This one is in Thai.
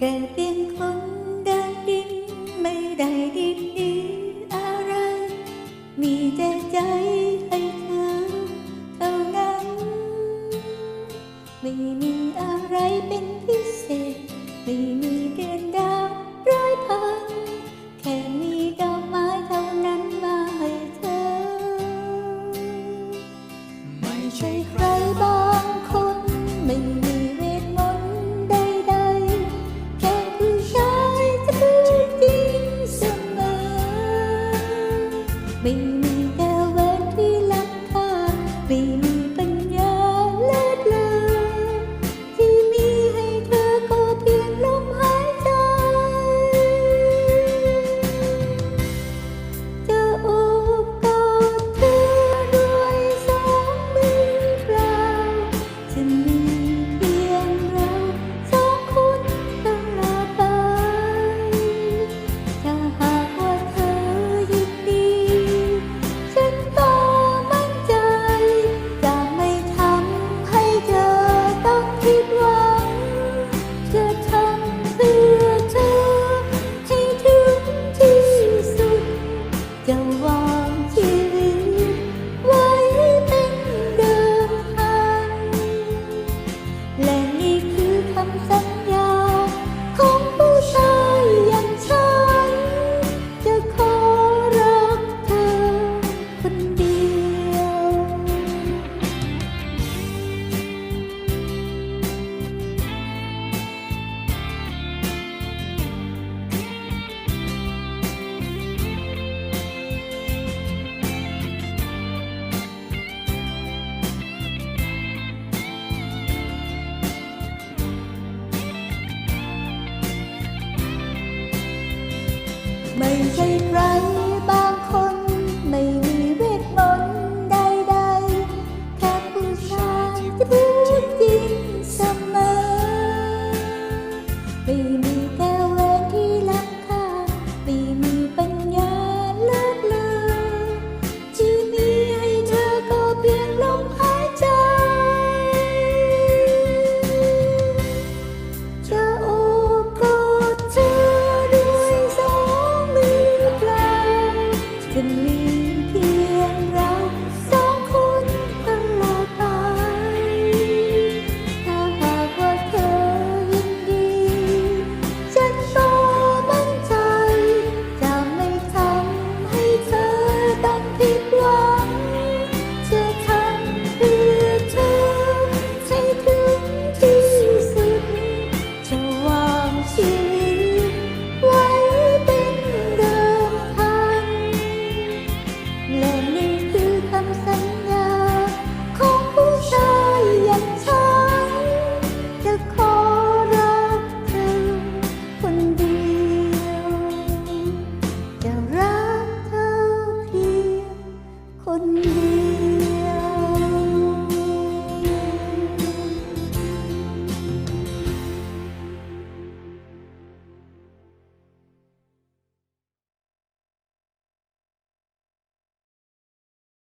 เกิดเป็นคนเดินดินไม่ได้ดินดีอะไร มีแต่ใจให้เธอเท่านั้น ไม่มีอะไรเป็นพิเศษไม่ ไม่ใช่พร